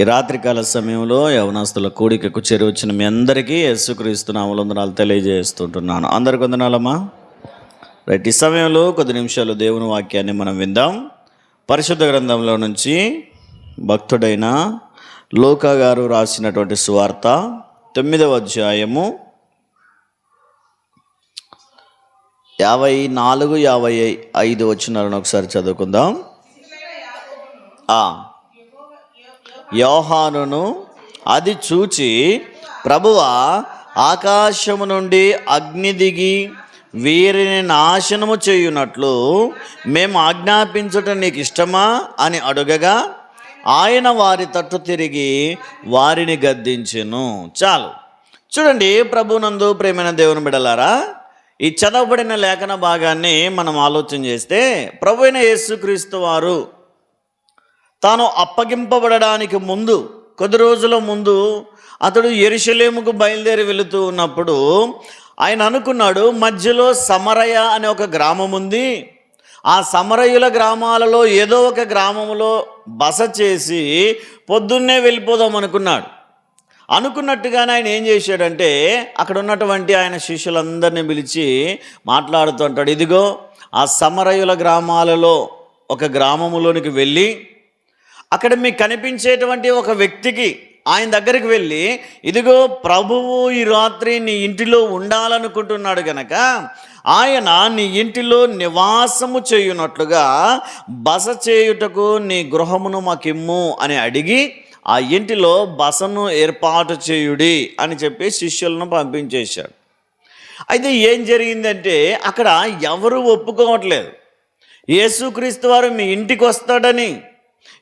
ఈ రాత్రికాల సమయంలో యవనాస్తుల కూడికకు చేరువచ్చిన మీ అందరికీ యేసుక్రీస్తు వందనాలు తెలియజేస్తుంటున్నాను. అందరికి వందనాలమ్మా. రైట్ ఈ సమయంలో కొద్ది నిమిషాలు దేవుని వాక్యాన్ని మనం విందాం. పరిశుద్ధ గ్రంథంలో నుంచి భక్తుడైన లోకా గారు రాసినటువంటి సువార్త తొమ్మిదవ అధ్యాయము యాభై నాలుగు యాభై ఐదు వచ్చినాలను ఒకసారి చదువుకుందాం. యోహానును అది చూచి ప్రభువ ఆకాశము నుండి అగ్ని దిగి వీరిని నాశనము చేయునట్లు మేము ఆజ్ఞాపించటం నీకు ఇష్టమా అని అడుగగా ఆయన వారి తట్టు తిరిగి వారిని గద్దించెను. చాలు. చూడండి ప్రభునందు ప్రేమైన దేవుని బిడలారా ఈ చదవబడిన లేఖన భాగాన్ని మనం ఆలోచన చేస్తే ప్రభు అయిన యేసుక్రీస్తు వారు తాను అప్పగింపబడడానికి ముందు కొద్ది రోజుల ముందు అతడు ఎరుషలేముకు బయలుదేరి వెళుతూ ఉన్నప్పుడు ఆయన అనుకున్నాడు మధ్యలో సమరయ అనే ఒక గ్రామం ఉంది. ఆ సమరయుల గ్రామాలలో ఏదో ఒక గ్రామంలో బస చేసి పొద్దున్నే వెళ్ళిపోదాం అనుకున్నాడు. అనుకున్నట్టుగానే ఆయన ఏం చేశాడంటే అక్కడ ఉన్నటువంటి ఆయన శిష్యులందరినీ పిలిచి మాట్లాడుతూ అంటాడు ఇదిగో ఆ సమరయుల గ్రామాలలో ఒక గ్రామములోనికి వెళ్ళి అక్కడ మీకు కనిపించేటువంటి ఒక వ్యక్తికి ఆయన దగ్గరికి వెళ్ళి ఇదిగో ప్రభువు ఈ రాత్రి నీ ఇంటిలో ఉండాలనుకుంటున్నాడు గనక ఆయన నీ ఇంటిలో నివాసము చేయునట్లుగా బస చేయుటకు నీ గృహమును మాకిమ్ము అని అడిగి ఆ ఇంటిలో బసను ఏర్పాటు చేయుడి అని చెప్పి శిష్యులను పంపించేశాడు. అయితే ఏం జరిగిందంటే అక్కడ ఎవరు ఒప్పుకోవట్లేదు. యేసుక్రీస్తు వారు మీ ఇంటికి వస్తాడని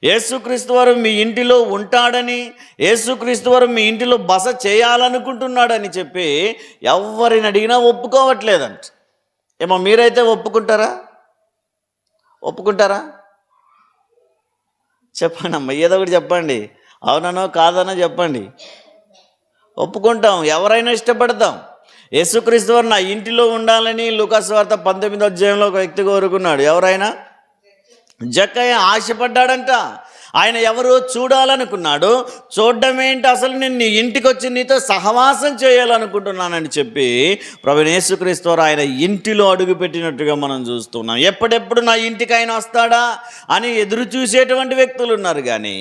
యేసుక్రీస్తు వారు మీ ఇంటిలో ఉంటాడని యేసుక్రీస్తు వారు మీ ఇంటిలో బస చేయాలనుకుంటున్నాడని చెప్పి ఎవరిని అడిగినా ఒప్పుకోవట్లేదంట. ఏమో మీరైతే ఒప్పుకుంటారా? ఒప్పుకుంటారా? చెప్పండి అమ్మ ఏదో ఒకటి చెప్పండి. అవుననో కాదనో చెప్పండి. ఒప్పుకుంటాం ఎవరైనా ఇష్టపడతాం. యేసుక్రీస్తు వారు నా ఇంటిలో ఉండాలని లుకాస్ వార్త పంతొమ్మిదో అధ్యాయంలో ఒక వ్యక్తి కోరుకున్నాడు. ఎవరైనా? జక్కయ్య ఆశపడ్డాడంట. ఆయన ఎవరో చూడాలనుకున్నాడు. చూడడం ఏంటి అసలు నేను నీ ఇంటికి వచ్చి నీతో సహవాసం చేయాలనుకుంటున్నానని చెప్పి ప్రభు యేసుక్రీస్తు వారు ఆయన ఇంటిలో అడుగుపెట్టినట్టుగా మనం చూస్తున్నాం. ఎప్పుడెప్పుడు నా ఇంటికి ఆయన వస్తాడా అని ఎదురు చూసేటువంటి వ్యక్తులు ఉన్నారు కానీ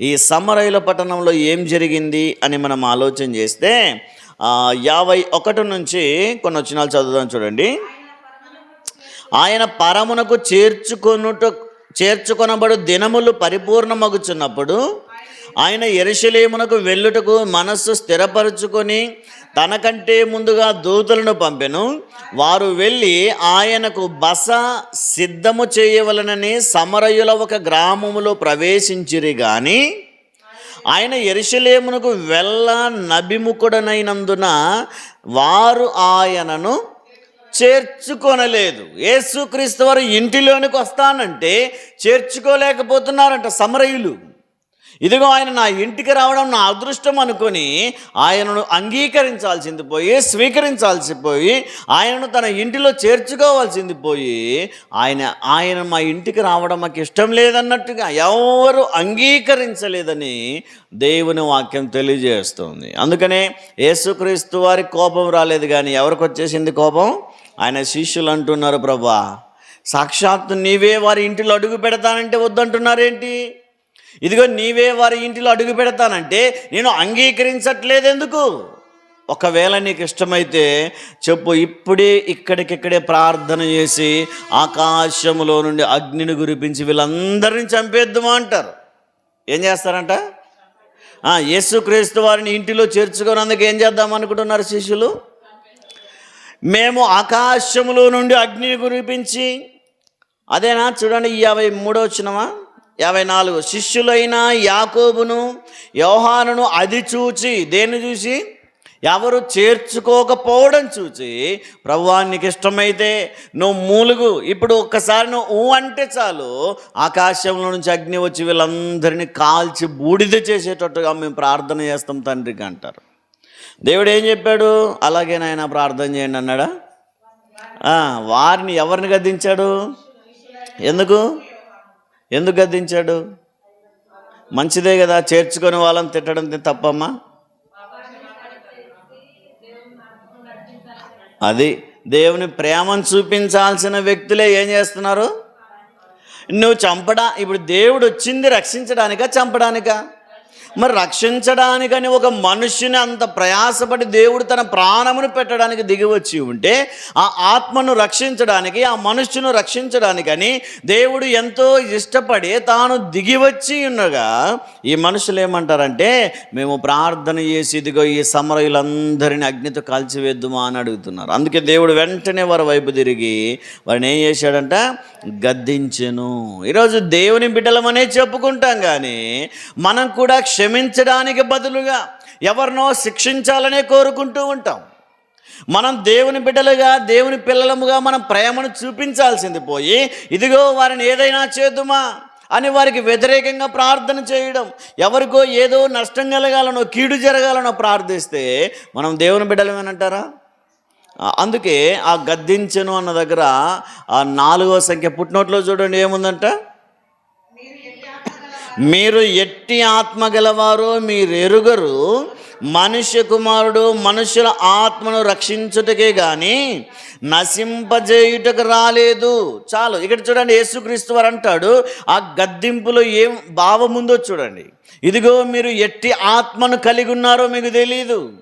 ఈ సమరైల పట్టణంలో ఏం జరిగింది అని మనం ఆలోచన చేస్తే యాభై ఒకటి నుంచి కొన్ని వచ్చినాలు చదువుదాం చూడండి. ఆయన పరమునకు చేర్చుకొనుట చేర్చుకొనబడు దినములు పరిపూర్ణమగుచున్నప్పుడు ఆయన ఎరుశలేమునకు వెళ్ళుటకు మనస్సు స్థిరపరుచుకొని తనకంటే ముందుగా దూతలను పంపెను. వారు వెళ్ళి ఆయనకు బస సిద్ధము చేయవలనని సమరయుల ఒక గ్రామములో ప్రవేశించిరి గాని ఆయన ఎరుశలేమునకు వెళ్ళ నభిముఖుడనైనందున వారు ఆయనను చేర్చుకొనలేదు. యేసుక్రీస్తు వారు ఇంటిలోనికి వస్తానంటే చేర్చుకోలేకపోతున్నారంట సమరయులు. ఇదిగో ఆయన నా ఇంటికి రావడం నా అదృష్టం అనుకొని ఆయనను అంగీకరించాల్సింది పోయి స్వీకరించాల్సి పోయి ఆయనను తన ఇంటిలో చేర్చుకోవాల్సింది పోయి ఆయన ఆయన మా ఇంటికి రావడం మాకు ఇష్టం లేదన్నట్టుగా ఎవరు అంగీకరించలేదని దేవుని వాక్యం తెలియజేస్తుంది. అందుకనే యేసుక్రీస్తు వారికి కోపం రాలేదు కానీ ఎవరికి వచ్చేసింది కోపం? ఆయన శిష్యులు అంటున్నారు ప్రభా సాక్షాత్తు నీవే వారి ఇంటిలో అడుగు పెడతానంటే వద్దంటున్నారేంటి? ఇదిగో నీవే వారి ఇంటిలో అడుగు పెడతానంటే నేను అంగీకరించట్లేదు ఎందుకు ఒకవేళ నీకు ఇష్టమైతే చెప్పు ఇప్పుడే ఇక్కడికిక్కడే ప్రార్థన చేసి ఆకాశములో నుండి అగ్నిని గురిపించి వీళ్ళందరినీ చంపేద్దామా అంటారు. ఏం చేస్తారంట? ఆ, యేసుక్రీస్తు వారిని ఇంటిలో చేర్చుకున్నందుకు ఏం చేద్దాం అనుకుంటున్నారు శిష్యులు? మేము ఆకాశములో నుండి అగ్నిని కురిపించి అదేనా చూడండి యాభై మూడో వచ్చినమా యాభై నాలుగు. శిష్యులైన యాకోబును యోహానును అది చూచి దేన్ని చూసి? ఎవరు చేర్చుకోకపోవడం చూచి ప్రభువా నీకు ఇష్టమైతే నువ్వు మూలుగు. ఇప్పుడు ఒక్కసారి నువ్వు ఊ అంటే చాలు. ఆకాశంలో నుంచి అగ్ని వచ్చి వీళ్ళందరినీ కాల్చి బూడిద చేసేటట్టుగా మేము ప్రార్థన చేస్తాం తండ్రికి అంటారు. దేవుడు ఏం చెప్పాడు? అలాగే నాయన ప్రార్థన చేయండి అన్నాడా? వారిని ఎవరిని గద్దించాడు? ఎందుకు? ఎందుకు గద్దించాడు? మంచిదే కదా చేర్చుకొని వాళ్ళని తిట్టడం తప్పమ్మా. అది దేవుని ప్రేమను చూపించాల్సిన వ్యక్తులే ఏం చేస్తున్నారు? నువ్వు చంపడా ఇప్పుడు దేవుడు వచ్చింది రక్షించడానికా చంపడానికా? మరి రక్షించడానికని ఒక మనుష్యుని అంత ప్రయాసపడి దేవుడు తన ప్రాణమును పెట్టడానికి దిగి వచ్చి ఉంటే ఆ ఆత్మను రక్షించడానికి ఆ మనుష్యును రక్షించడానికని దేవుడు ఎంతో ఇష్టపడి తాను దిగి వచ్చి ఉండగా ఈ మనుషులు ఏమంటారంటే మేము ప్రార్థన చేసి ఇదిగో ఈ సమరయులందరినీ అగ్నితో కాల్చివేద్దుమా అని అడుగుతున్నారు. అందుకే దేవుడు వెంటనే వారి వైపు తిరిగి వారిని ఏం చేశాడంట? గద్దించెను. ఈరోజు దేవుని బిడ్డలమనే చెప్పుకుంటాం కానీ మనం కూడా క్షమించడానికి బదులుగా ఎవరినో శిక్షించాలనే కోరుకుంటూ ఉంటాం. మనం దేవుని బిడ్డలుగా దేవుని పిల్లలముగా మనం ప్రేమను చూపించాల్సింది పోయి ఇదిగో వారిని ఏదైనా చేద్దుమా అని వారికి వ్యతిరేకంగా ప్రార్థన చేయడం ఎవరికో ఏదో నష్టం కలగాలనో కీడు జరగాలనో ప్రార్థిస్తే మనం దేవుని బిడ్డలమేనంటారా? అందుకే ఆ గద్దించను అన్న దగ్గర ఆ నాలుగో సంఖ్య పుట్టినోట్లో చూడండి ఏముందంట? మీరు ఎట్టి ఆత్మ గలవారో మీరు ఎరుగరు మనుష్య కుమారుడు మనుషుల ఆత్మను రక్షించుటకే గాని నశింపజేయుటకు రాలేదు. చాలు. ఇక్కడ చూడండి యేసుక్రీస్తు వారు అంటాడు ఆ గద్దింపులో ఏం భావం ఉందో చూడండి. ఇదిగో మీరు ఎట్టి ఆత్మను కలిగి ఉన్నారో మీకు తెలియదు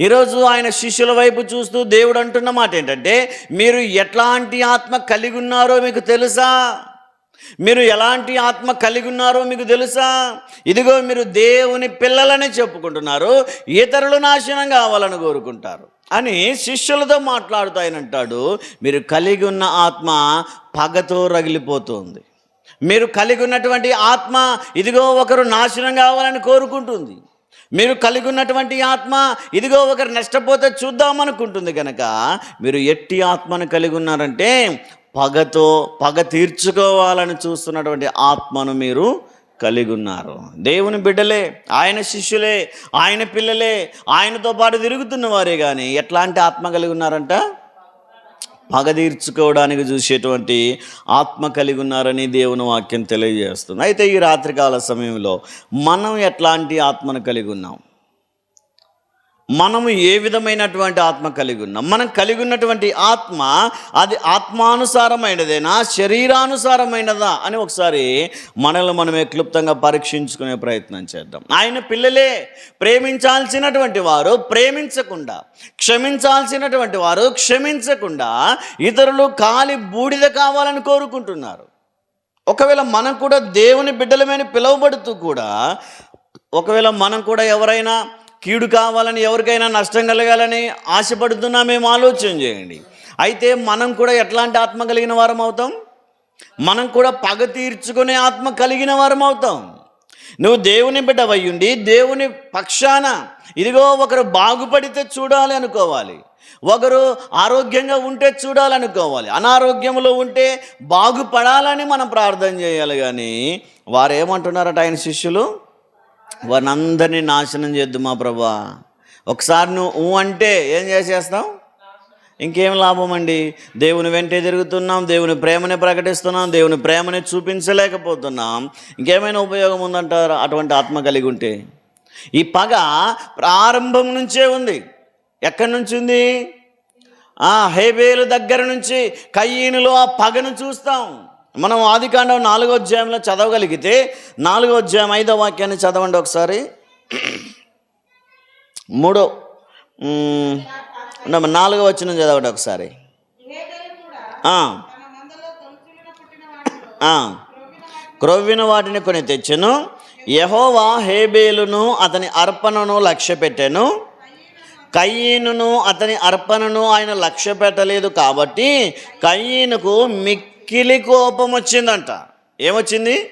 ఈరోజు ఆయన శిష్యుల వైపు చూస్తూ దేవుడు అంటున్న మాట ఏంటంటే మీరు ఎట్లాంటి ఆత్మ కలిగి ఉన్నారో మీకు తెలుసా? మీరు ఎలాంటి ఆత్మ కలిగి ఉన్నారో మీకు తెలుసా? ఇదిగో మీరు దేవుని పిల్లలని చెప్పుకుంటున్నారు ఇతరులు నాశనం కావాలని కోరుకుంటారు అని శిష్యులతో మాట్లాడుతూ ఆయన అంటాడు మీరు కలిగి ఉన్న ఆత్మ పగతో రగిలిపోతుంది. మీరు కలిగి ఉన్నటువంటి ఆత్మ ఇదిగో ఒకరు నాశనం కావాలని కోరుకుంటుంది. మీరు కలిగి ఉన్నటువంటి ఆత్మ ఇదిగో ఒకరు నష్టపోతే చూద్దామనుకుంటుంది కనుక మీరు ఎట్టి ఆత్మను కలిగి ఉన్నారంటే పగతో పగ తీర్చుకోవాలని చూస్తున్నటువంటి ఆత్మను మీరు కలిగి ఉన్నారు. దేవుని బిడ్డలే ఆయన శిష్యులే ఆయన పిల్లలే ఆయనతో పాటు తిరుగుతున్న వారే కానీ ఎట్లాంటి ఆత్మ కలిగి ఉన్నారంట? పగ తీర్చుకోవడానికి చూసేటువంటి ఆత్మ కలిగి ఉన్నారని దేవుని వాక్యం తెలియజేస్తుంది. అయితే ఈ రాత్రికాల సమయంలో మనం ఎట్లాంటి ఆత్మను కలిగి ఉన్నాం? మనము ఏ విధమైనటువంటి ఆత్మ కలిగి ఉన్నాం? మనం కలిగి ఉన్నటువంటి ఆత్మ అది ఆత్మానుసారమైనదేనా? శరీరానుసారమైనదా? అని ఒకసారి మనల్ని మనమే క్లుప్తంగా పరీక్షించుకునే ప్రయత్నం చేద్దాం. ఆయన పిల్లలే ప్రేమించాల్సినటువంటి వారు ప్రేమించకుండా క్షమించాల్సినటువంటి వారు క్షమించకుండా ఇతరులు కాలి బూడిద కావాలని కోరుకుంటున్నారు. ఒకవేళ మనం కూడా దేవుని బిడ్డలమైన పిలువబడుతూ కూడా ఒకవేళ మనం కూడా ఎవరైనా కీడు కావాలని ఎవరికైనా నష్టం కలగాలని ఆశపడుతున్నా మేము ఆలోచన చేయండి. అయితే మనం కూడా ఎట్లాంటి ఆత్మ కలిగిన వారం అవుతాం? మనం కూడా పగ తీర్చుకునే ఆత్మ కలిగిన వారం అవుతాం. నువ్వు దేవుని బిడ్డ అయ్యుండి దేవుని పక్షాన ఇదిగో ఒకరు బాగుపడితే చూడాలి అనుకోవాలి. ఒకరు ఆరోగ్యంగా ఉంటే చూడాలనుకోవాలి అనారోగ్యంలో ఉంటే బాగుపడాలని మనం ప్రార్థన చేయాలి కానీ వారు ఏమంటున్నారట ఆయన శిష్యులు? వారిని అందరినీ నాశనం చేద్దు మా ప్రభా. ఒకసారి నువ్వు ఊ అంటే ఏం చేసేస్తాం ఇంకేం లాభం అండి? దేవుని వెంటే తిరుగుతున్నాం దేవుని ప్రేమని ప్రకటిస్తున్నాం దేవుని ప్రేమని చూపించలేకపోతున్నాం. ఇంకేమైనా ఉపయోగం ఉందంటారు? అటువంటి ఆత్మ కలిగి ఉంటే. ఈ పగ ప్రారంభం నుంచే ఉంది. ఎక్కడి నుంచి ఉంది? ఆ హేబేలు దగ్గర నుంచి కయ్యీనులో ఆ పగను చూస్తాం. మనం ఆదికాండం నాలుగో అధ్యాయంలో చదవగలిగితే నాలుగో అధ్యాయం ఐదో వాక్యాన్ని చదవండి ఒకసారి. మూడో నాలుగో వచ్చిన చదవండి ఒకసారి. క్రొవ్విన వాటిని కొని తెచ్చెను. యహోవా హేబేలును అతని అర్పణను లక్ష్య పెట్టాను. కయ్యీనును అతని అర్పణను ఆయన లక్ష్య పెట్టలేదు కాబట్టి కయ్యీనుకు మిక్కిలి కోపం వచ్చిందంట. ఏమొచ్చింది?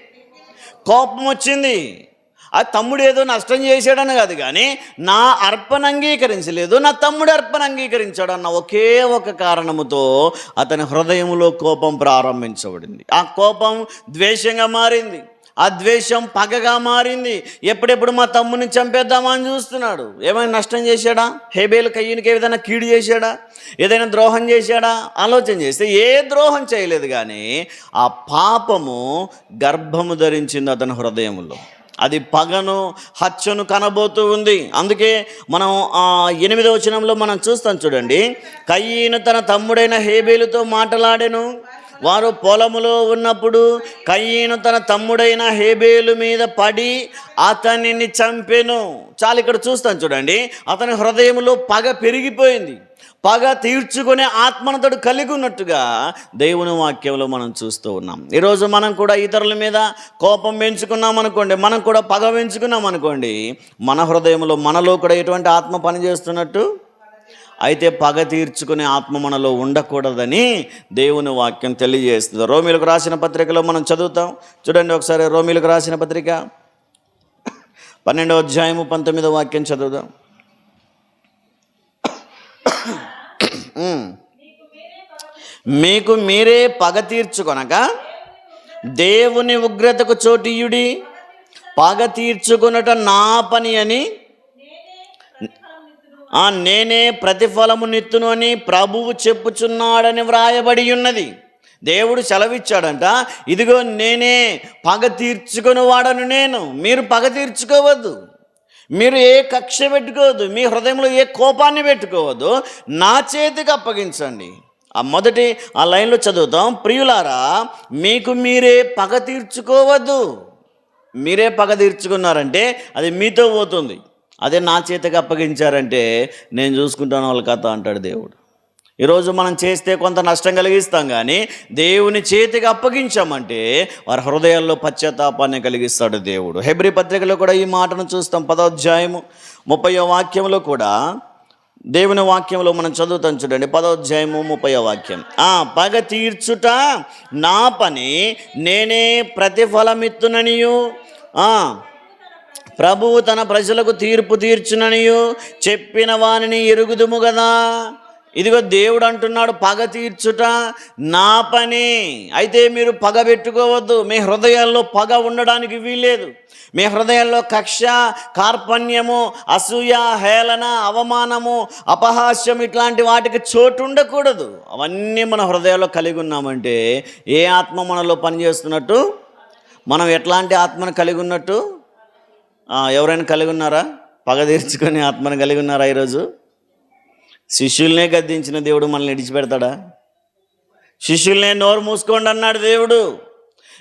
కోపం వచ్చింది. ఆ తమ్ముడు ఏదో నష్టం చేశాడని కాదు కానీ నా అర్పణ అంగీకరించలేదు నా తమ్ముడు అర్పణ అంగీకరించాడు అన్న ఒకే ఒక కారణముతో అతని హృదయంలో కోపం ప్రారంభించబడింది. ఆ కోపం ద్వేషంగా మారింది. ఆ ద్వేషం పగగా మారింది. ఎప్పుడెప్పుడు మా తమ్ముని చంపేద్దామా అని చూస్తున్నాడు. ఏమైనా నష్టం చేశాడా? హేబేలు కయ్యనికి ఏదైనా కీడు చేశాడా? ఏదైనా ద్రోహం చేశాడా? ఆలోచన చేస్తే ఏ ద్రోహం చేయలేదు కానీ ఆ పాపము గర్భము ధరించింది అతని హృదయంలో అది పగను హత్యను కనబోతూ ఉంది. అందుకే మనం ఆ వచనంలో మనం చూస్తాం చూడండి. కయ్యను తన తమ్ముడైన హేబేలుతో మాటలాడెను. వారు పొలములో ఉన్నప్పుడు కయ్యను తన తమ్ముడైన హేబేలు మీద పడి అతనిని చంపెను. చాలు ఇక్కడ చూస్తాను చూడండి. అతని హృదయంలో పగ పెరిగిపోయింది. పగ తీర్చుకునే ఆత్మనతడు కలిగి ఉన్నట్టుగా దేవుని వాక్యంలో మనం చూస్తూ ఉన్నాం. ఈరోజు మనం కూడా ఇతరుల మీద కోపం పెంచుకున్నాం అనుకోండి మనం కూడా పగ పెంచుకున్నాం అనుకోండి మన హృదయంలో మనలో కూడా ఎటువంటి ఆత్మ పనిచేస్తున్నట్టు? అయితే పగ తీర్చుకునే ఆత్మ మనలో ఉండకూడదని దేవుని వాక్యం తెలియజేస్తుంది. రోమిలకు రాసిన పత్రికలో మనం చదువుతాం. చూడండి ఒకసారి రోమిలకు రాసిన పత్రిక. పన్నెండవ అధ్యాయము పంతొమ్మిదో వాక్యం చదువుదాం. మీకు మీరే పగ తీర్చుకొనక దేవుని ఉగ్రతకు చోటీయుడి పగ తీర్చుకునట నా పని అని ఆ నేనే ప్రతిఫలము నిత్తును అని ప్రభువు చెప్పుచున్నాడని వ్రాయబడి ఉన్నది. దేవుడు సెలవిచ్చాడంట ఇదిగో నేనే పగ తీర్చుకుని వాడను నేను. మీరు పగ తీర్చుకోవద్దు. మీరు ఏ కక్ష పెట్టుకోవద్దు. మీ హృదయంలో ఏ కోపాన్ని పెట్టుకోవద్దు. నా చేతికి అప్పగించండి. ఆ మొదటి ఆ లైన్లో చదువుతాం ప్రియులారా మీకు మీరే పగ తీర్చుకోవద్దు. మీరే పగ తీర్చుకున్నారంటే అది మీతో పోతుంది. అదే నా చేతికి అప్పగించారంటే నేను చూసుకుంటాను వాళ్ళ కథ అంటాడు దేవుడు. ఈరోజు మనం చేస్తే కొంత నష్టం కలిగిస్తాం కానీ దేవుని చేతికి అప్పగించామంటే వారి హృదయాల్లో పశ్చాత్తాపాన్ని కలిగిస్తాడు దేవుడు. హెబ్రి పత్రికలో కూడా ఈ మాటను చూస్తాం పదోధ్యాయము ముప్పయో వాక్యంలో కూడా దేవుని వాక్యంలో మనం చదువుతాం చూడండి. పదోధ్యాయము ముప్పై వాక్యం. ఆ పగ తీర్చుట నా పని నేనే ప్రతిఫలమిత్తుననియు. ప్రభువు తన ప్రజలకు తీర్పు తీర్చుననియు చెప్పిన వానిని ఎరుగుదుము కదా ఇదిగో దేవుడు అంటున్నాడు పగ తీర్చుట నా పని. అయితే మీరు పగ పెట్టుకోవద్దు మీ హృదయాల్లో పగ ఉండడానికి వీల్లేదు. మీ హృదయాల్లో కక్ష కార్పణ్యము అసూయ హేళన అవమానము అపహాస్యం ఇట్లాంటి వాటికి చోటు ఉండకూడదు. అవన్నీ మన హృదయాల్లో కలిగి ఉన్నామంటే ఏ ఆత్మ మనలో పనిచేస్తున్నట్టు? మనం ఎట్లాంటి ఆత్మను కలిగి ఉన్నట్టు? ఎవరైనా కలిగి ఉన్నారా? పగ తీర్చుకొని ఆత్మను కలిగి ఉన్నారా ఈరోజు? శిష్యుల్నే గద్దించిన దేవుడు మనల్ని విడిచిపెడతాడా? శిష్యుల్నే నోరు మూసుకోండి అన్నాడు దేవుడు.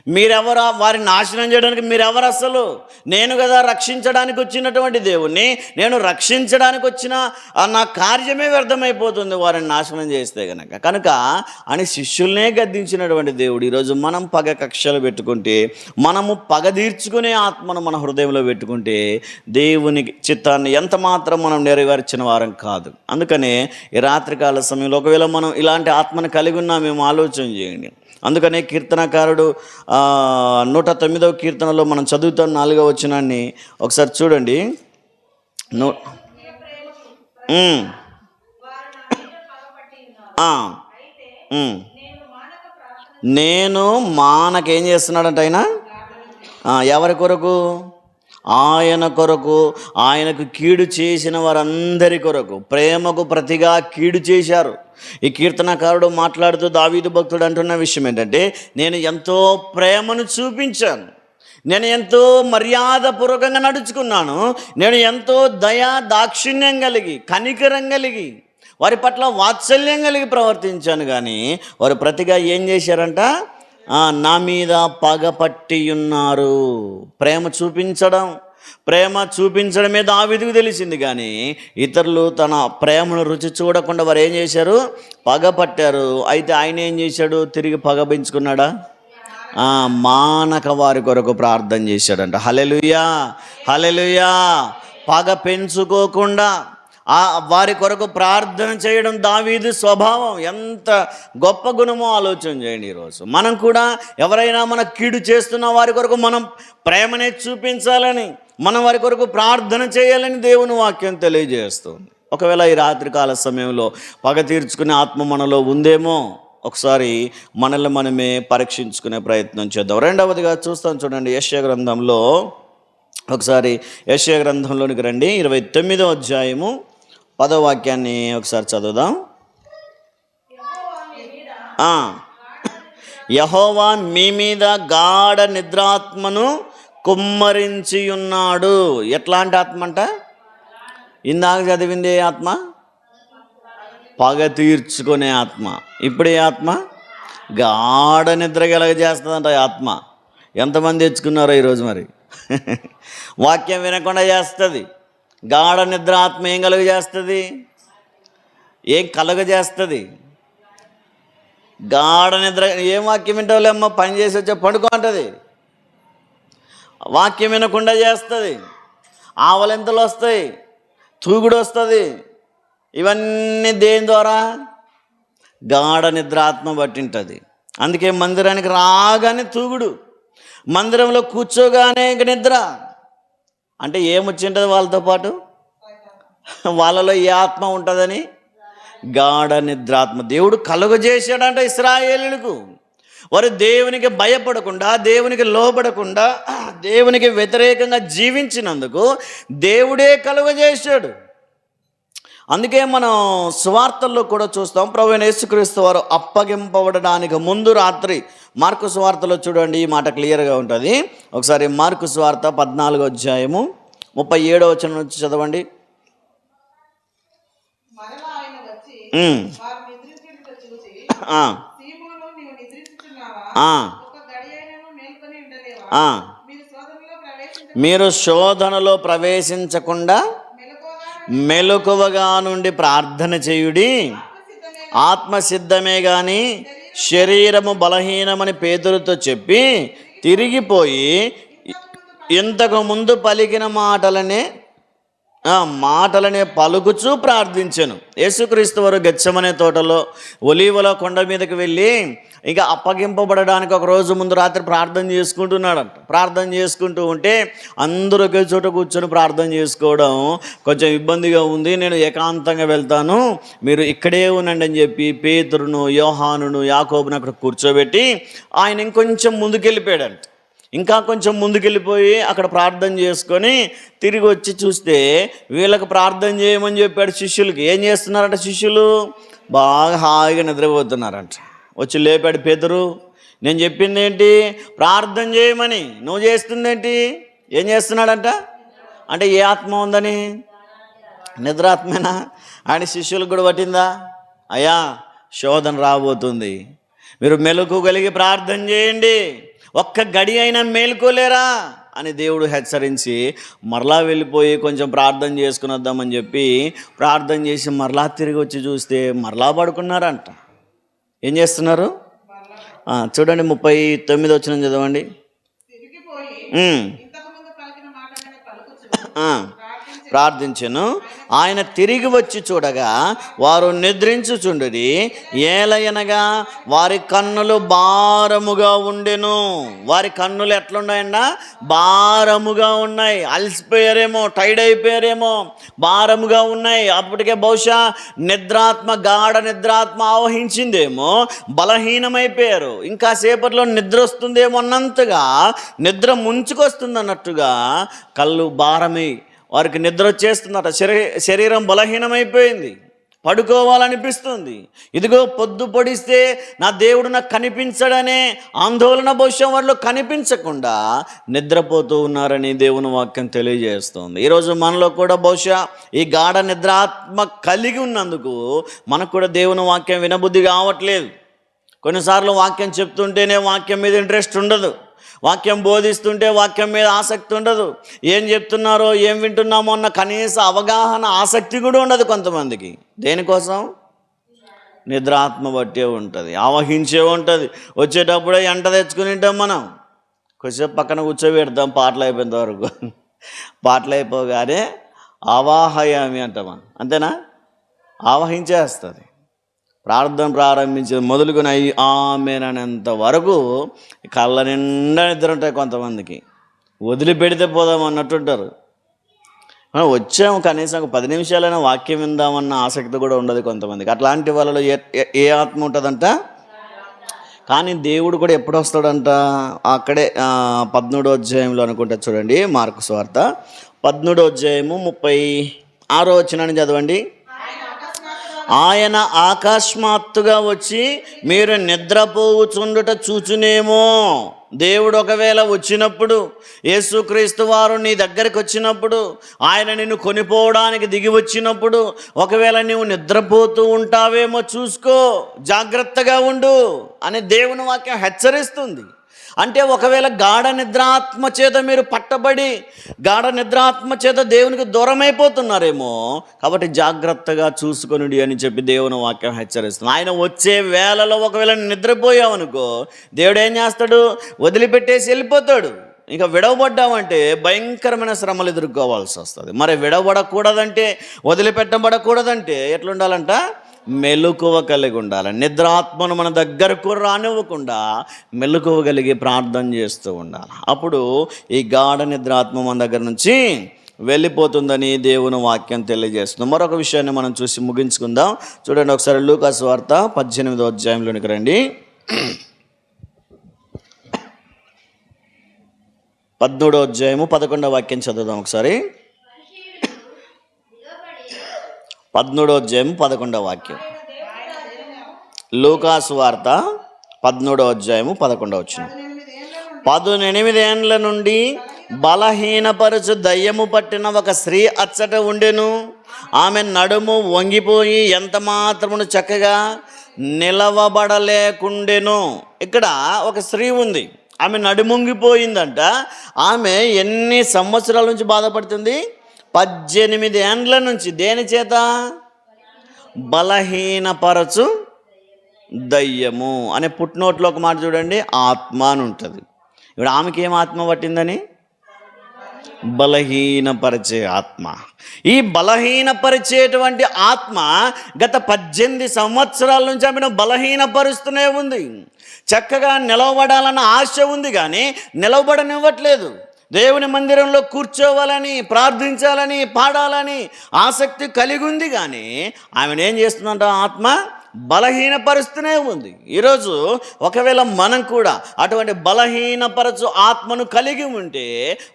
మీరెవరా వారిని నాశనం చేయడానికి మీరెవరు అసలు నేను కదా రక్షించడానికి వచ్చినటువంటి దేవుణ్ణి. నేను రక్షించడానికి వచ్చిన నా కార్యమే వ్యర్థమైపోతుంది వారిని నాశనం చేస్తే కనుక కనుక అని శిష్యుల్నే గద్దించినటువంటి దేవుడు ఈరోజు మనం పగ కక్షలు పెట్టుకుంటే మనము పగ తీర్చుకునే ఆత్మను మన హృదయంలో పెట్టుకుంటే దేవుని చిత్తాన్ని ఎంత మాత్రం మనం నెరవేర్చిన వారం కాదు. అందుకనే ఈ రాత్రికాల సమయంలో ఒకవేళ మనం ఇలాంటి ఆత్మను కలిగి ఉన్నామేమో ఆలోచన చేయండి. అందుకనే కీర్తనకారుడు నూట తొమ్మిదవ కీర్తనలో మనం చదువుతాం నాలుగవ వచ్చినాన్ని ఒకసారి చూడండి. నూ నేను మానకేం చేస్తున్నాడంట ఆయన? ఎవరి కొరకు? ఆయన కొరకు ఆయనకు కీడు చేసిన వారందరి కొరకు ప్రేమకు ప్రతిగా కీడు చేశారు. ఈ కీర్తనకారుడు మాట్లాడుతూ దావీదు భక్తుడు అంటున్న విషయం ఏంటంటే నేను ఎంతో ప్రేమను చూపించాను. నేను ఎంతో మర్యాదపూర్వకంగా నడుచుకున్నాను. నేను ఎంతో దయా దాక్షిణ్యం కలిగి కనికరం కలిగి వారి పట్ల వాత్సల్యం కలిగి ప్రవర్తించాను. కానీ వారు ప్రతిగా ఏం చేశారంట? నా మీద పగపట్టి ఉన్నారు ప్రేమ చూపించడం ప్రేమ చూపించడమే దావిదికి తెలిసింది కానీ ఇతరులు తన ప్రేమను రుచి చూడకుండా వారు ఏం చేశారు? పగ పట్టారు అయితే ఆయన ఏం చేశాడు? తిరిగి పగ పెంచుకున్నాడా? మానక వారి కొరకు ప్రార్థన చేశాడంట. హలెలుయా హలెలుయా పగ పెంచుకోకుండా ఆ వారి కొరకు ప్రార్థన చేయడం దావీదు స్వభావం. ఎంత గొప్ప గుణమో ఆలోచన చేయండి ఈరోజు. మనం కూడా ఎవరైనా మన కీడు చేస్తున్న వారి కొరకు మనం ప్రేమనే చూపించాలని మనం వారి కొరకు ప్రార్థన చేయాలని దేవుని వాక్యం తెలియజేస్తుంది. ఒకవేళ ఈ రాత్రికాల సమయంలో పగ తీర్చుకునే ఆత్మ మనలో ఉందేమో ఒకసారి మనల్ని మనమే పరీక్షించుకునే ప్రయత్నం చేద్దాం. రెండవదిగా చూస్తాం చూడండి యశ్య గ్రంథంలో ఒకసారి యశ్య గ్రంథంలోనికి రండి. ఇరవై తొమ్మిదో అధ్యాయము పదో వాక్యాన్ని ఒకసారి చదువుదాం. యహోవా మీ మీద గాఢ నిద్రాత్మను కుమ్మరించి ఉన్నాడు ఎట్లాంటి ఆత్మ అంట? ఇందాక చదివింది ఏ ఆత్మ? పగ తీర్చుకునే ఆత్మ. ఇప్పుడే ఆత్మ? గాఢ నిద్ర కలగజేస్తుందంట ఆత్మ. ఎంతమంది తెచ్చుకున్నారో ఈరోజు మరి? వాక్యం వినకుండా చేస్తుంది. గాఢ నిద్ర ఆత్మ ఏం కలుగజేస్తుంది? ఏం కలుగజేస్తుంది? గాఢ నిద్ర ఏం వాక్యం వింటావులేమ్మా పని చేసి వచ్చే పండుకో అంటది. వాక్యం వినకుండా చేస్తుంది. ఆవలింతలు వస్తాయి? తూగుడు వస్తుంది. ఇవన్నీ దేని ద్వారా? గాఢ నిద్ర ఆత్మ పట్టింటుంది. అందుకే మందిరానికి రాగానే తూగుడు. మందిరంలో కూర్చోగానే ఇంక నిద్ర. అంటే ఏమొచ్చింటుంది వాళ్ళతో పాటు? వాళ్ళలో ఏ ఆత్మ ఉంటుందని? గాఢ నిద్రాత్మ. దేవుడు కలుగజేశాడంట ఇస్రాయేలులకు. వారు దేవునికి భయపడకుండా దేవునికి లోబడకుండా దేవునికి వ్యతిరేకంగా జీవించినందుకు దేవుడే కలుగజేశాడు. అందుకే మనం స్వార్థల్లో కూడా చూస్తాం. ప్రభు యేసుక్రీస్తు వారు అప్పగింపబడడానికి ముందు రాత్రి మార్కు స్వార్థలో చూడండి ఈ మాట క్లియర్గా ఉంటుంది. ఒకసారి మార్కు స్వార్థ పద్నాలుగో అధ్యాయము ముప్పై ఏడో వచనం నుంచి చదవండి. మీరు శోధనలో ప్రవేశించకుండా మెలకువగా నుండి ప్రార్థన చేయుడి. ఆత్మసిద్ధమే గాని శరీరము బలహీనమని పేదలతో చెప్పి తిరిగిపోయి ఇంతకు ముందు పలికిన మాటలనే మాటలనే పలుకుచూ ప్రార్థించాను. యేసుక్రీస్తు వారు గచ్చమనే తోటలో ఒలీవల కొండ మీదకి వెళ్ళి ఇంకా అప్పగింపబడడానికి ఒక రోజు ముందు రాత్రి ప్రార్థన చేసుకుంటున్నాడంట. ప్రార్థన చేసుకుంటూ ఉంటే అందరూ ఒకే చోట కూర్చొని ప్రార్థన చేసుకోవడం కొంచెం ఇబ్బందిగా ఉంది. నేను ఏకాంతంగా వెళ్తాను. మీరు ఇక్కడే ఉండండి అని చెప్పి పేతురును యోహానును యాకోబును అక్కడ కూర్చోబెట్టి ఆయన ఇంకొంచెం ముందుకెళ్ళిపోయాడంట. ఇంకా కొంచెం ముందుకెళ్ళిపోయి అక్కడ ప్రార్థన చేసుకొని తిరిగి వచ్చి చూస్తే వీళ్ళకి ప్రార్థన చేయమని చెప్పాడు శిష్యులకి. ఏం చేస్తున్నారంట శిష్యులు? బాగా హాయిగా నిద్రపోతున్నారంట. వచ్చి లేపాడు పేదరు నేను చెప్పింది ఏంటి ప్రార్థన చేయమని. నువ్వు చేస్తుంది ఏంటి ఏం చేస్తున్నాడంట? అంటే ఏ ఆత్మ ఉందని? నిద్రాత్మేనా? ఆయన శిష్యులకు కూడా పట్టిందా? అయ్యా శోధన రాబోతుంది. మీరు మెలకు కలిగి ప్రార్థన చేయండి. ఒక్క గడి అయినా మేలుకోలేరా? అని దేవుడు హెచ్చరించి మరలా వెళ్ళిపోయి కొంచెం ప్రార్థన చేసుకుని వద్దామని చెప్పి ప్రార్థన చేసి మరలా తిరిగి వచ్చి చూస్తే మరలా పడుకున్నారంట. ఏం చేస్తున్నారు? చూడండి ముప్పై తొమ్మిది వచ్చిన చదవండి. ప్రార్థించెను. ఆయన తిరిగి వచ్చి చూడగా వారు నిద్రించుచుండది ఏలయనగా వారి కన్నులు భారముగా ఉండెను. వారి కన్నులు ఎట్లున్నాయండ భారముగా ఉన్నాయి. అలసిపోయారేమో టైడ్ అయిపోయారేమో భారముగా ఉన్నాయి. అప్పటికే బహుశా నిద్రాత్మ గాఢ నిద్రాత్మ ఆవహించిందేమో బలహీనమైపోయారు. ఇంకా సేపట్లో నిద్ర వస్తుందేమో అన్నంతగా నిద్ర ముంచుకొస్తుంది అన్నట్టుగా కళ్ళు భారమై వారికి నిద్ర వచ్చేస్తుందట. శరీ శరీరం బలహీనమైపోయింది. పడుకోవాలనిపిస్తుంది. ఇదిగో పొద్దు పొడిస్తే నా దేవుడు నాకు కనిపించడనే ఆందోళన భవిష్యం వారిలో కనిపించకుండా నిద్రపోతూ ఉన్నారని దేవుని వాక్యం తెలియజేస్తుంది. ఈరోజు మనలో కూడా బహుశా ఈ గాఢ నిద్రాత్మ కలిగి ఉన్నందుకు మనకు కూడా దేవుని వాక్యం వినబుద్ధి కావట్లేదు. కొన్నిసార్లు వాక్యం చెప్తుంటేనే వాక్యం మీద ఇంట్రెస్ట్ ఉండదు. వాక్యం బోధిస్తుంటే వాక్యం మీద ఆసక్తి ఉండదు. ఏం చెప్తున్నారో ఏం వింటున్నామో అన్న కనీస అవగాహన ఆసక్తి కూడా ఉండదు కొంతమందికి. దేనికోసం? నిద్రాత్మ బట్టే ఉంటుంది ఆవహించే ఉంటుంది. వచ్చేటప్పుడే ఎంట తెచ్చుకుని ఉంటాం మనం. కొద్దిసేపు పక్కన కూర్చోబెడతాం పాటలు అయిపోయేంత వరకు. పాటలు అయిపోగానే అవాహయామి అంటామా అంతేనా? ఆవహించేస్తుంది. ప్రార్థన ప్రారంభించి మొదలుకొని అయ్యి ఆమెనంత వరకు కళ్ళ నిండా నిద్ర ఉంటాయి కొంతమందికి. వదిలిపెడితే పోదాం అన్నట్టుంటారు. వచ్చాము కనీసం ఒక పది నిమిషాలైనా వాక్యం విందామన్న ఆసక్తి కూడా ఉండదు కొంతమందికి. అట్లాంటి వాళ్ళలో ఏ ఏ- ఆత్మ ఉంటుందంట? కానీ దేవుడు కూడా ఎప్పుడు వస్తాడంట? అక్కడే పద్మూడో అధ్యాయంలో అనుకుంటా చూడండి మార్కు స్వార్త పద్మూడో అధ్యాయము ముప్పై ఆరో వచ్చినాన్ని చదవండి. ఆయన ఆకస్మాత్తుగా వచ్చి మీరు నిద్రపోవుచుండుట చూచునేమో. దేవుడు ఒకవేళ వచ్చినప్పుడు యేసుక్రీస్తు వారు నీ దగ్గరికి వచ్చినప్పుడు ఆయన నిన్ను కొనిపోవడానికి దిగి వచ్చినప్పుడు ఒకవేళ నీవు నిద్రపోతూ ఉంటావేమో చూసుకో. జాగ్రత్తగా ఉండు అని దేవుని వాక్యం హెచ్చరిస్తుంది. అంటే ఒకవేళ గాఢ నిద్రాత్మ చేత మీరు పట్టబడి గాఢ నిద్రాత్మ చేత దేవునికి దూరమైపోతున్నారేమో కాబట్టి జాగ్రత్తగా చూసుకొనిడి అని చెప్పి దేవుని వాక్యం హెచ్చరిస్తుంది ఆయన వచ్చే వేళలో ఒకవేళ నిద్రపోయావనుకో దేవుడు ఏం చేస్తాడు? వదిలిపెట్టేసి వెళ్ళిపోతాడు. ఇంకా విడవబడ్డామంటే భయంకరమైన శ్రమలు ఎదుర్కోవాల్సి వస్తుంది. మరి విడవబడకూడదంటే వదిలిపెట్టబడకూడదంటే ఎట్లుండాలంట? మెలకువ కలిగి ఉండాలి నిద్రాత్మను మన దగ్గరకు రానివ్వకుండా మెలకువ కలిగి ప్రార్థన చేస్తూ ఉండాలి. అప్పుడు ఈ గాఢ నిద్రాత్మ మన దగ్గర నుంచి వెళ్ళిపోతుందని దేవుని వాక్యం తెలియజేస్తుంది. మరొక విషయాన్ని మనం చూసి ముగించుకుందాం. చూడండి ఒకసారి లూకాస్ వార్త పద్దెనిమిదో అధ్యాయంలోనికి రండి. పద్మూడో అధ్యాయము పదకొండో వాక్యం చదువుదాం ఒకసారి. పద్మూడో అధ్యాయము పదకొండో వాక్యం. లూకాసు వార్త పద్మూడో అధ్యాయము పదకొండవ వచ్చిన పదునెనిమిదేండ్ల నుండి బలహీనపరచు దయ్యము పట్టిన ఒక స్త్రీ అచ్చట ఉండెను. ఆమె నడుము వంగిపోయి ఎంత మాత్రమును చక్కగా నిలవబడలేకుండెను. ఇక్కడ ఒక స్త్రీ ఉంది. ఆమె నడుముంగిపోయిందంట ఆమె ఎన్ని సంవత్సరాల నుంచి బాధపడుతుంది? పద్దెనిమిది ఏండ్ల నుంచి దేని చేత? బలహీనపరచు దయ్యము. అనే పుట్టినోట్లో ఒక మాట చూడండి ఆత్మ అని ఉంటుంది. ఇప్పుడు ఆమెకి ఏం ఆత్మ పట్టిందని? బలహీనపరిచే ఆత్మ. ఈ బలహీనపరిచేటువంటి ఆత్మ గత పద్దెనిమిది సంవత్సరాల నుంచి ఆమెను బలహీనపరుస్తూనే ఉంది. చక్కగా నిలవబడాలన్న ఆశ ఉంది కానీ నిలవబడనివ్వట్లేదు. దేవుని మందిరంలో కూర్చోవాలని ప్రార్థించాలని పాడాలని ఆసక్తి కలిగి ఉంది కానీ ఆమెను ఏం చేస్తుందంట? ఆత్మ బలహీనపరుస్తూనే ఉంది. ఈరోజు ఒకవేళ మనం కూడా అటువంటి బలహీనపరచు ఆత్మను కలిగి ఉంటే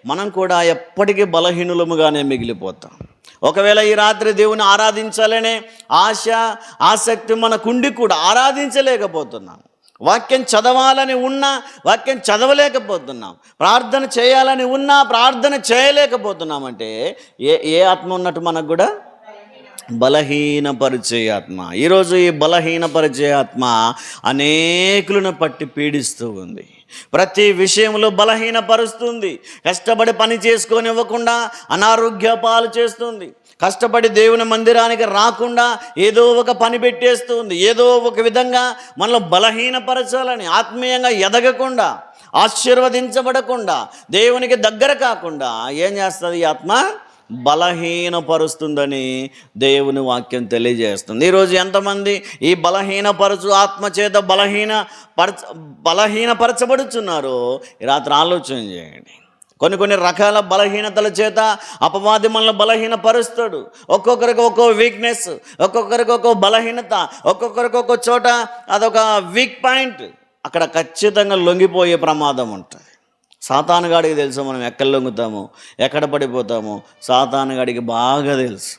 మనం కూడా ఎప్పటికీ బలహీనులముగానే మిగిలిపోతాం. ఒకవేళ ఈ రాత్రి దేవుని ఆరాధించాలనే ఆశ ఆసక్తి మనకుండి కూడా ఆరాధించలేకపోతున్నాం. వాక్యం చదవాలని ఉన్నా వాక్యం చదవలేకపోతున్నాం. ప్రార్థన చేయాలని ఉన్నా ప్రార్థన చేయలేకపోతున్నామంటే ఏ ఏ ఆత్మ ఉన్నట్టు మనకు కూడా? బలహీనపరిచే ఆత్మ. ఈరోజు ఈ బలహీనపరిచే ఆత్మ అనేకులను పట్టి పీడిస్తూ ఉంది. ప్రతి విషయంలో బలహీనపరుస్తుంది. కష్టపడి పని చేసుకోనివ్వకుండా అనారోగ్య పాలు చేస్తుంది. కష్టపడి దేవుని మందిరానికి రాకుండా ఏదో ఒక పని పెట్టేస్తుంది. ఏదో ఒక విధంగా మనలో బలహీనపరచాలని ఆత్మీయంగా ఎదగకుండా ఆశీర్వదించబడకుండా దేవునికి దగ్గర కాకుండా ఏం చేస్తుంది ఈ ఆత్మ? బలహీనపరుస్తుందని దేవుని వాక్యం తెలియజేస్తుంది. ఈరోజు ఎంతమంది ఈ బలహీనపరచు ఆత్మచేత బలహీన పరచ బలహీనపరచబడుచున్నారో ఈ రాత్రి ఆలోచన చేయండి. కొన్ని కొన్ని రకాల బలహీనతల చేత అపవాది మనల్ని బలహీనపరుస్తాడు. ఒక్కొక్కరికి ఒక్కో వీక్నెస్ ఒక్కొక్కరికి ఒక్కో బలహీనత ఒక్కొక్కరికి ఒక్కో చోట అదొక వీక్ పాయింట్ అక్కడ ఖచ్చితంగా లొంగిపోయే ప్రమాదం ఉంటుంది. సాతానగాడికి తెలుసు మనం ఎక్కడ లొంగుతామో ఎక్కడ పడిపోతామో సాతానగాడికి బాగా తెలుసు.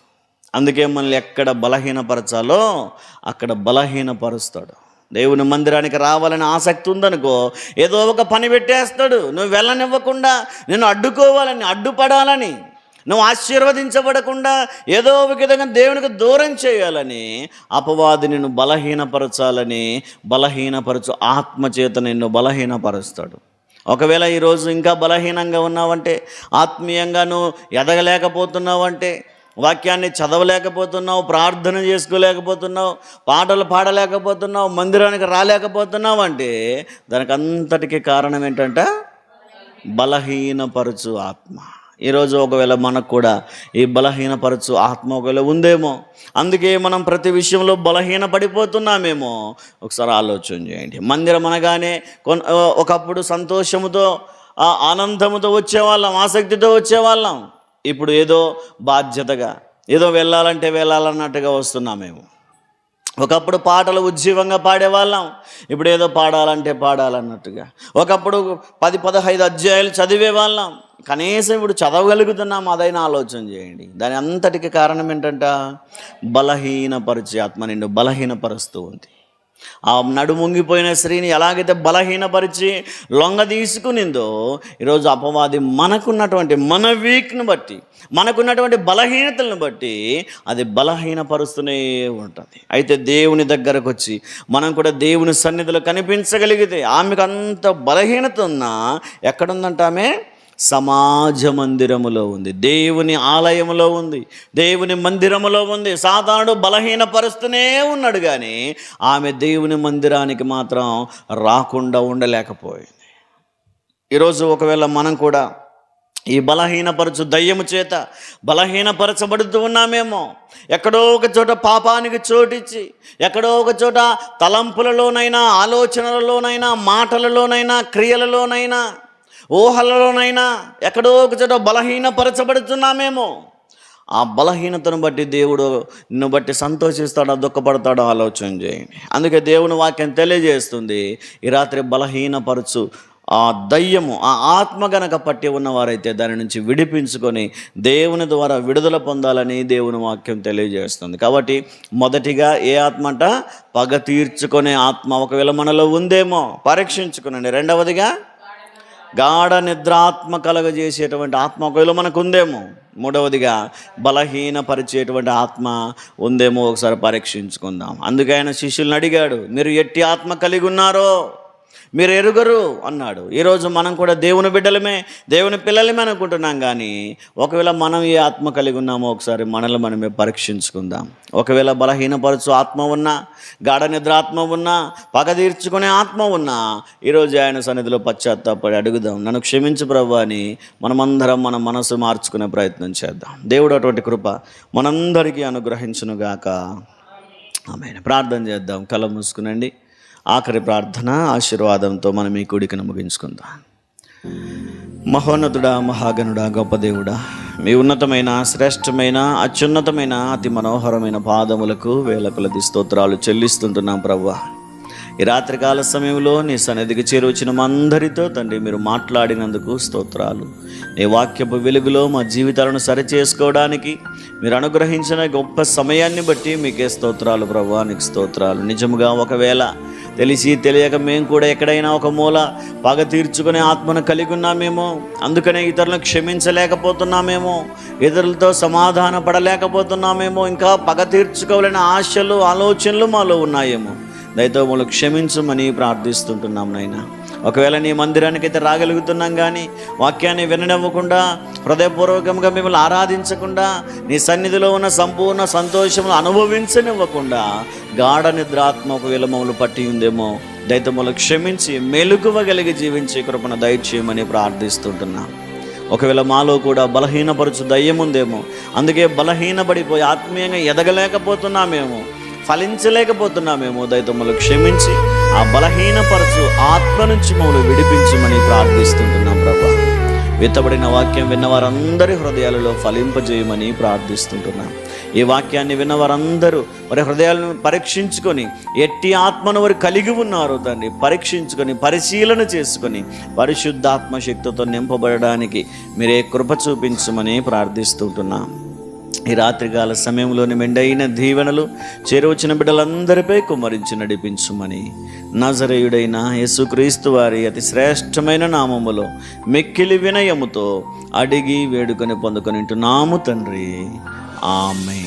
అందుకే మనల్ని ఎక్కడ బలహీనపరచాలో అక్కడ బలహీనపరుస్తాడు. దేవుని మందిరానికి రావాలని ఆసక్తి ఉందనుకో ఏదో ఒక పని పెట్టేస్తాడు నువ్వు వెళ్ళనివ్వకుండా నేను అడ్డుకోవాలని అడ్డుపడాలని నువ్వు ఆశీర్వదించబడకుండా ఏదో ఒక విధంగా దేవునికి దూరం చేయాలని అపవాది నిన్ను బలహీనపరచాలని బలహీనపరచు ఆత్మచేత నిన్ను బలహీనపరుస్తాడు. ఒకవేళ ఈరోజు ఇంకా బలహీనంగా ఉన్నావంటే ఆత్మీయంగా నువ్వు ఎదగలేకపోతున్నావంటే వాక్యాన్ని చదవలేకపోతున్నావు ప్రార్థన చేసుకోలేకపోతున్నావు పాటలు పాడలేకపోతున్నావు మందిరానికి రాలేకపోతున్నావు అంటే దానికి అంతటికి కారణం ఏంటంటే బలహీనపరచు ఆత్మ. ఈరోజు ఒకవేళ మనకు కూడా ఈ బలహీనపరచు ఆత్మ ఒకవేళ ఉందేమో అందుకే మనం ప్రతి విషయంలో బలహీన పడిపోతున్నామేమో ఒకసారి ఆలోచన చేయండి. మందిరం అనగానే కొన్ ఒకప్పుడు సంతోషముతో ఆనందముతో వచ్చేవాళ్ళం ఆసక్తితో వచ్చేవాళ్ళం. ఇప్పుడు ఏదో బాధ్యతగా ఏదో వెళ్ళాలంటే వెళ్ళాలన్నట్టుగా వస్తున్నామేమో. ఒకప్పుడు పాటలు ఉజ్జీవంగా పాడేవాళ్ళం ఇప్పుడు ఏదో పాడాలంటే పాడాలన్నట్టుగా. ఒకప్పుడు పది పదహైదు అధ్యాయులు చదివేవాళ్ళం కనీసం ఇప్పుడు చదవగలుగుతున్నాం అదైనా ఆలోచన చేయండి. దాని అంతటికి కారణం ఏంటంట? బలహీనపరిచే ఆత్మ నిన్ను బలహీనపరుస్తూ ఉంది. ఆ నడుముంగిపోయిన స్త్రీని ఎలాగైతే బలహీనపరిచి లొంగ తీసుకునిందో ఈరోజు అపవాది మనకున్నటువంటి మన వీక్ను బట్టి మనకున్నటువంటి బలహీనతలను బట్టి అది బలహీనపరుస్తూనే ఉంటుంది. అయితే దేవుని దగ్గరకు వచ్చి మనం కూడా దేవుని సన్నిధిలో కనిపించగలిగితే ఆమెకు అంత బలహీనత ఉన్నా ఎక్కడుందంట ఆమె సమాజ మందిరములో ఉంది. దేవుని ఆలయములో ఉంది. దేవుని మందిరములో ఉంది. సాధారణ బలహీనపరుస్తూనే ఉన్నాడు కానీ ఆమె దేవుని మందిరానికి మాత్రం రాకుండా ఉండలేకపోయింది. ఈరోజు ఒకవేళ మనం కూడా ఈ బలహీనపరచు దయ్యము చేత బలహీనపరచబడుతూ ఉన్నామేమో ఎక్కడో ఒక చోట పాపానికి చోటిచ్చి ఎక్కడో ఒక చోట తలంపులలోనైనా ఆలోచనలలోనైనా మాటలలోనైనా క్రియలలోనైనా ఊహలలోనైనా ఎక్కడో ఒక చోట బలహీనపరచబడుతున్నామేమో ఆ బలహీనతను బట్టి దేవుడు నిన్ను బట్టి సంతోషిస్తాడో దుఃఖపడతాడో ఆలోచన చేయండి. అందుకే దేవుని వాక్యం తెలియజేస్తుంది ఈ రాత్రి బలహీనపరచు ఆ దయ్యము ఆ ఆత్మ గనక పట్టి ఉన్నవారైతే దాని నుంచి విడిపించుకొని దేవుని ద్వారా విడుదల పొందాలని దేవుని వాక్యం తెలియజేస్తుంది. కాబట్టి మొదటిగా ఏ ఆత్మ అంట? పగ తీర్చుకునే ఆత్మ. ఒకవేళ మనలో ఉందేమో పరీక్షించుకునండి. రెండవదిగా? గాఢ నిద్రాత్మ కలగజేసేటువంటి ఆత్మ ఒకవేళ మనకు ఉందేమో మూడవదిగా బలహీనపరిచేటువంటి ఆత్మ ఉందేమో ఒకసారి పరీక్షించుకుందాం. అందుకే ఆయన శిష్యుల్ని అడిగాడు మీరు ఎట్టి ఆత్మ కలిగి ఉన్నారో? మీరు ఎరుగరు అన్నాడు. ఈరోజు మనం కూడా దేవుని బిడ్డలమే దేవుని పిల్లలమే అనుకుంటున్నాం కానీ ఒకవేళ మనం ఏ ఆత్మ కలిగి ఉన్నామో ఒకసారి మనల్ని మనమే పరీక్షించుకుందాం. ఒకవేళ బలహీనపరచు ఆత్మ ఉన్నా గాఢ నిద్ర ఆత్మ ఉన్నా పగ తీర్చుకునే ఆత్మ ఉన్నా ఈరోజు ఆయన సన్నిధిలో పశ్చాత్తాపడి అడుగుదాం. నన్ను క్షమించు ప్రభు అని మనమందరం మన మనసు మార్చుకునే ప్రయత్నం చేద్దాం. దేవుడు అటువంటి కృప మనందరికీ అనుగ్రహించునుగాక. ఆమె ప్రార్థన చేద్దాం. కళ్ళ మూసుకునండి. ఆఖరి ప్రార్థన ఆశీర్వాదంతో మనం ఈ కూడికను ముగించుకుందాం. మహోన్నతుడా మహాగణుడా గొప్ప దేవుడా మీ ఉన్నతమైన శ్రేష్టమైన అత్యున్నతమైన అతి మనోహరమైన పాదములకు వేల కొలది స్తోత్రాలు చెల్లిస్తుంటున్నాం ప్రవ్వా. ఈ రాత్రికాల సమయంలో నీ సన్నిధికి చేరువచ్చిన మా అందరితో తండ్రి మీరు మాట్లాడినందుకు స్తోత్రాలు. నీ వాక్యపు వెలుగులో మా జీవితాలను సరిచేసుకోవడానికి మీరు అనుగ్రహించిన గొప్ప సమయాన్ని బట్టి మీకే స్తోత్రాలు ప్రభా నీకు స్తోత్రాలు. నిజముగా ఒకవేళ తెలిసి తెలియక మేము కూడా ఎక్కడైనా ఒక మూల పగ తీర్చుకునే ఆత్మను కలిగి ఉన్నామేమో. అందుకనే ఇతరులను క్షమించలేకపోతున్నామేమో. ఇతరులతో సమాధాన పడలేకపోతున్నామేమో ఇంకా పగ తీర్చుకోవాలనే ఆశలు ఆలోచనలు మాలో ఉన్నాయేమో. దయతో మమ్మల్ని క్షమించమని ప్రార్థిస్తుంటున్నాం నాయనా. ఒకవేళ నీ మందిరానికి అయితే రాగలుగుతున్నాం కానీ వాక్యాన్ని విననివ్వకుండా హృదయపూర్వకంగా మిమ్మల్ని ఆరాధించకుండా నీ సన్నిధిలో ఉన్న సంపూర్ణ సంతోషములు అనుభవించనివ్వకుండా గాఢ నిద్రాత్మ ఒకవేళ మమ్మల్ని పట్టి ఉందేమో దైతములు క్షమించి మెలుగువగలిగి జీవించే కృపణ దయచేయమని ప్రార్థిస్తుంటున్నాం. ఒకవేళ మాలో కూడా బలహీనపరచు దయ్యం ఉందేమో అందుకే బలహీనపడిపోయి ఆత్మీయంగా ఎదగలేకపోతున్నామేమో ఫలించలేకపోతున్నామేమో దైతములు క్షమించి ఆ బలహీనపరచు ఆత్మ నుంచి మమ్మల్ని విడిపించమని ప్రార్థిస్తుంటున్నాం ప్రభా. విత్తబడిన వాక్యం విన్నవారందరి హృదయాలలో ఫలింపజేయమని ప్రార్థిస్తుంటున్నాం. ఈ వాక్యాన్ని విన్నవారందరూ వారి హృదయాలను పరీక్షించుకొని ఎట్టి ఆత్మను వారు కలిగి ఉన్నారో దాన్ని పరీక్షించుకొని పరిశీలన చేసుకొని పరిశుద్ధాత్మ శక్తితో నింపబడడానికి మీరే కృప చూపించమని ప్రార్థిస్తుంటున్నాం. ఈ రాత్రికాల సమయంలోని మెండైన దీవెనలు చేరువచ్చిన బిడ్డలందరిపై కుమరించి నడిపించుమని నజరేయుడైన యేసుక్రీస్తు వారి అతి శ్రేష్టమైన నామములో మెక్కిలి వినయముతో అడిగి వేడుకొని పొందుకొని నాము తండ్రి. ఆమె